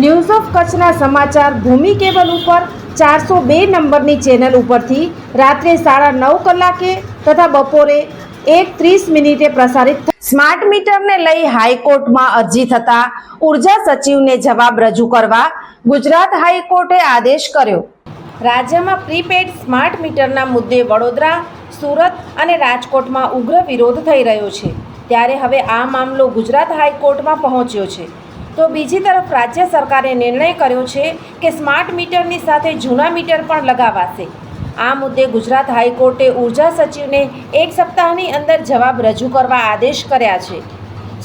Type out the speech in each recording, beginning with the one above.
News of કચ્છના સમાચાર ભૂમિ cable ઉપર ચારસો બે નંબરની ચેનલ ઉપરથી રાત્રે સાડા નવ કલાકે તથા બપોરે એક ત્રીસ મિનિટે પ્રસારિત સ્માર્ટ મીટરને લઈ હાઈકોર્ટમાં અરજી થતા ઊર્જા સચિવને જવાબ રજૂ કરવા ગુજરાત હાઈકોર્ટે આદેશ કર્યો. રાજ્યમાં પ્રીપેડ સ્માર્ટ મીટરના મુદ્દે વડોદરા સુરત અને રાજકોટમાં ઉગ્ર વિરોધ થઈ રહ્યો છે. ત્યારે હવે આ મામલો ગુજરાત હાઈકોર્ટમાં પહોંચ્યો છે. તો બીજી તરફ રાજ્ય સરકારે નિર્ણય કર્યો છે કે સ્માર્ટ મીટરની સાથે જૂના મીટર પણ લગાવાશે. આ મુદ્દે ગુજરાત હાઈકોર્ટે ઊર્જા સચિવને એક સપ્તાહની અંદર જવાબ રજૂ કરવા આદેશ કર્યા છે.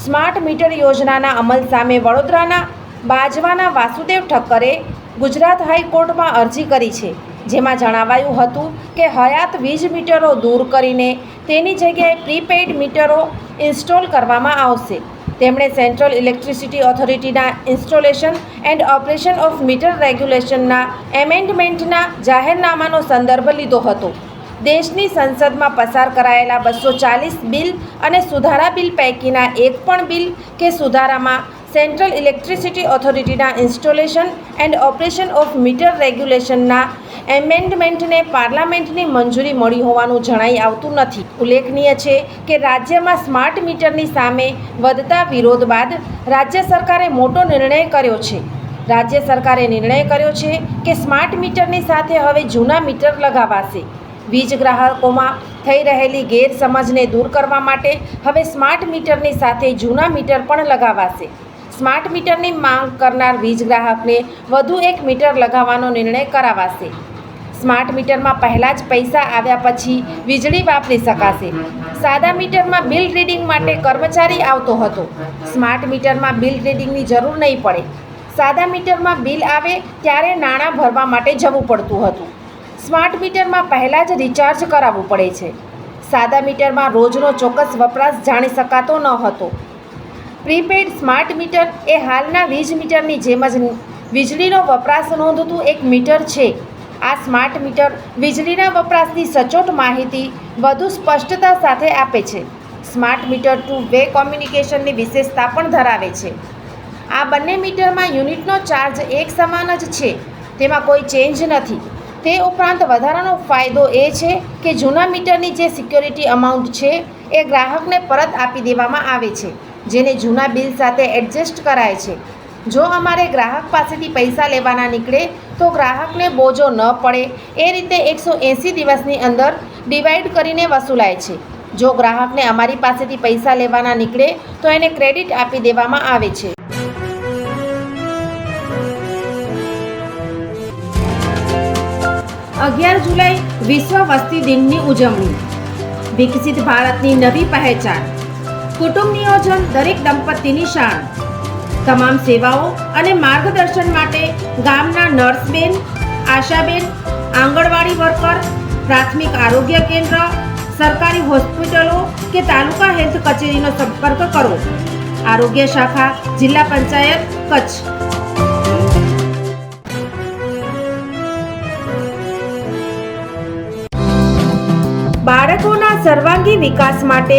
સ્માર્ટ મીટર યોજનાના અમલ સામે વડોદરાના બાજવાના વાસુદેવ ઠક્કરે ગુજરાત હાઈકોર્ટમાં અરજી કરી છે, જેમાં જણાવાયું હતું કે હયાત વીજ મીટરો દૂર કરીને તેની જગ્યાએ પ્રીપેઇડ મીટરો ઇન્સ્ટોલ કરવામાં આવશે. તેમણે central electricity ઓથોરિટીના installation and operation of meter રેગ્યુલેશનના એમેન્ડમેન્ટના જાહેરનામાનો સંદર્ભ લીધો હતો. દેશની સંસદમાં પસાર કરાયેલા બસો ચાલીસ બિલ અને સુધારા બિલ પૈકીના એક પણ બિલ કે સુધારામાં central electricity ઓથોરિટીના installation and operation of meter રેગ્યુલેશનના એમેન્ડમેન્ટને પાર્લામેન્ટની મંજૂરી મળી હોવાનું જણાઈ આવતું નથી. ઉલ્લેખનીય છે કે રાજ્યમાં સ્માર્ટ મીટરની સામે વધતા વિરોધ બાદ રાજ્ય સરકારે મોટો નિર્ણય કર્યો છે. રાજ્ય સરકારે નિર્ણય કર્યો છે કે સ્માર્ટ મીટરની સાથે હવે જૂના મીટર લગાવાશે. વીજ ગ્રાહકોમાં થઈ રહેલી ગેરસમજને દૂર કરવા માટે હવે સ્માર્ટ મીટરની સાથે જૂના મીટર પણ લગાવાશે. સ્માર્ટ મીટરની માંગ કરનાર વીજ ગ્રાહકને વધુ એક મીટર લગાવવાનો નિર્ણય કરાવાશે. સ્માર્ટ મીટરમાં પહેલાં જ પૈસા આવ્યા પછી વીજળી વાપરી શકાશે. સાદા મીટરમાં બિલ રીડિંગ માટે કર્મચારી આવતો હતો. સ્માર્ટ મીટરમાં બિલ રીડિંગની જરૂર નહીં પડે. સાદા મીટરમાં બિલ આવે ત્યારે નાણાં ભરવા માટે જવું પડતું હતું. સ્માર્ટ મીટરમાં પહેલાં જ રિચાર્જ કરાવવું પડે છે. સાદા મીટરમાં રોજનો ચોક્કસ વપરાશ જાણી શકાતો ન હતો. પ્રીપેડ સ્માર્ટ મીટર એ હાલના વીજ મીટરની જેમ જ વીજળીનો વપરાશ નોંધતું એક મીટર છે. આ સ્માર્ટ મીટર વીજળીના વપરાશની સચોટ માહિતી વધુ સ્પષ્ટતા સાથે આપે છે. સ્માર્ટ મીટર ટુ વે કોમ્યુનિકેશનની વિશેષતા પણ ધરાવે છે. આ બંને મીટરમાં યુનિટનો ચાર્જ એક સમાન જ છે. તેમાં કોઈ ચેન્જ નથી. તે ઉપરાંત વધારાનો ફાયદો એ છે કે જૂના મીટરની જે સિક્યોરિટી અમાઉન્ટ છે, એ ગ્રાહકને પરત આપી દેવામાં આવે છે. જેને જૂના બિલ સાથે એડજસ્ટ કરાય છે. જો અમારે ગ્રાહક પાસેથી પૈસા લેવાના નીકળે, તો ગ્રાહકને બોજો ન પડે. એ રીતે એકસો એંસી દિવસની અંદર ડિવાઈડ કરીને વસૂલાય છે. જો ગ્રાહકને અમારી પાસેથી પૈસા લેવાના નીકળે, તો એને ક્રેડિટ આપી દેવામાં આવે છે. અગિયાર જુલાઈ વિશ્વ વસ્તી દિનની ઉજવણી. વિકસિત ભારતની નવી પહેચાન. કુટુંબ નિયોજન દરેક દંપતીની શાન. તમામ સેવાઓ અને માર્ગદર્શન માટે ગામના નર્સબેન, આશાબેન, આંગણવાડી વર્કર, પ્રાથમિક આરોગ્ય કેન્દ્ર, સરકારી હોસ્પિટલો કે તાલુકા હેલ્થ કચેરીનો સંપર્ક કરો. આરોગ્ય શાખા, જિલ્લા પંચાયત, કચ્છ. બાળકોના સર્વાંગી વિકાસ માટે